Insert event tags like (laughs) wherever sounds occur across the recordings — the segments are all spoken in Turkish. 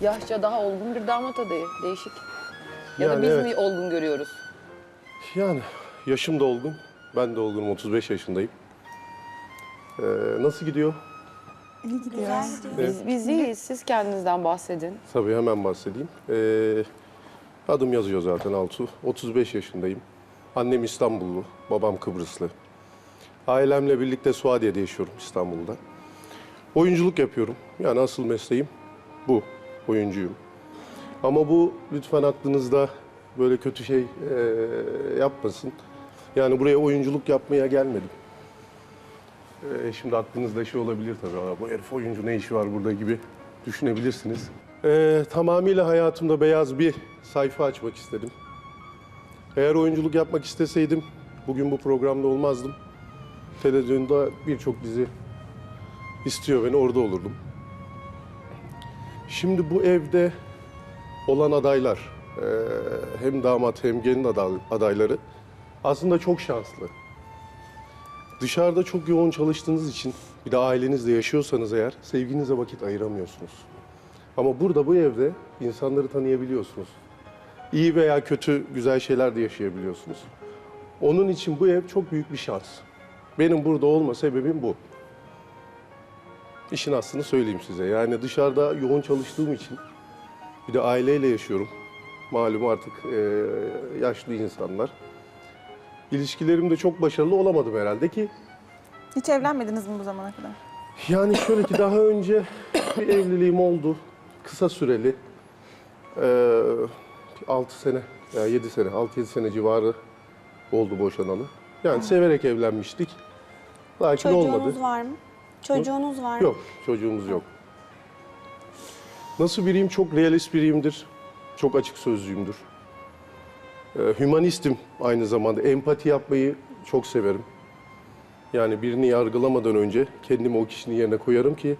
Yaşça daha olgun bir damat adayı. Değişik. Ya da Yani biz evet. mi olgun görüyoruz? Yani yaşım da olgun. Ben de olgunum. 35 yaşındayım. Ee, nasıl gidiyor? Biz, biz iyiyiz. Siz kendinizden bahsedin. Tabii hemen bahsedeyim. Ee, adım yazıyor zaten Altu. 35 yaşındayım. Annem İstanbullu, babam Kıbrıslı. Ailemle birlikte Suadiye'de yaşıyorum İstanbul'da. Oyunculuk yapıyorum. Yani asıl mesleğim bu. Oyuncuyum. Ama bu lütfen aklınızda böyle kötü şey ee, yapmasın. Yani buraya oyunculuk yapmaya gelmedim. Ee, şimdi aklınızda şey olabilir tabii. "Aa, Bu herif oyuncu ne işi var burada gibi düşünebilirsiniz. Ee, tamamıyla hayatımda beyaz bir sayfa açmak istedim. Eğer oyunculuk yapmak isteseydim bugün bu programda olmazdım. Televizyonda birçok dizi istiyor beni orada olurdum. Şimdi bu evde olan adaylar, hem damat hem gelin aday- adayları aslında çok şanslı. Dışarıda çok yoğun çalıştığınız için bir de ailenizle yaşıyorsanız eğer sevginize vakit ayıramıyorsunuz. Ama burada bu evde insanları tanıyabiliyorsunuz. İyi veya kötü güzel şeyler de yaşayabiliyorsunuz. Onun için bu ev çok büyük bir şans. Benim burada olma sebebim bu. İşin aslını söyleyeyim size. Yani dışarıda yoğun çalıştığım için bir de aileyle yaşıyorum. Malum artık eee, yaşlı insanlar. İlişkilerimde çok başarılı olamadım herhalde ki Hiç evlenmediniz mi bu zamana kadar? Yani şöyle ki daha önce bir evliliğim oldu. Kısa süreli. Ee, 6 sene, ya 7 sene, 6-7 sene civarı oldu boşanalı. Yani severek evlenmiştik. Lakin Çocuğunuz olmadı. var mı? Çocuğunuz var mı? Yok, çocuğumuz yok. Nasıl biriyim? Çok realist biriyimdir. Çok açık sözlüyümdür. Ee, hümanistim aynı zamanda. Empati yapmayı çok severim. Yani birini yargılamadan önce kendimi o kişinin yerine koyarım ki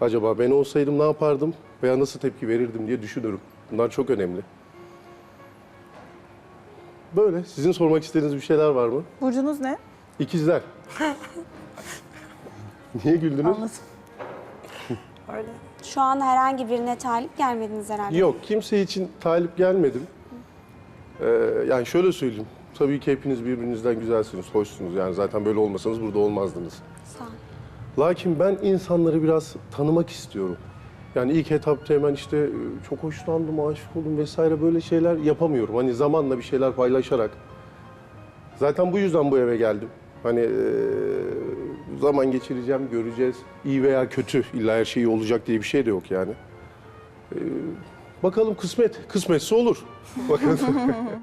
acaba ben olsaydım ne yapardım veya nasıl tepki verirdim diye düşünürüm. Bunlar çok önemli. Böyle. Sizin sormak istediğiniz bir şeyler var mı? Burcunuz ne? İkizler. (laughs) Niye güldünüz? Anladım. Şu an herhangi birine talip gelmediniz herhalde. Yok, kimse için talip gelmedim. Ee, yani şöyle söyleyeyim. Tabii ki hepiniz birbirinizden güzelsiniz, hoşsunuz. Yani zaten böyle olmasanız burada olmazdınız. Sağ ol. Lakin ben insanları biraz tanımak istiyorum. Yani ilk etapta hemen işte e, çok hoşlandım, aşık oldum vesaire böyle şeyler yapamıyorum. Hani zamanla bir şeyler paylaşarak. Zaten bu yüzden bu eve geldim. Hani e, zaman geçireceğim, göreceğiz. İyi veya kötü, illa her şey iyi olacak diye bir şey de yok yani. E, bakalım kısmet, kısmetse olur. (laughs) Bakalım.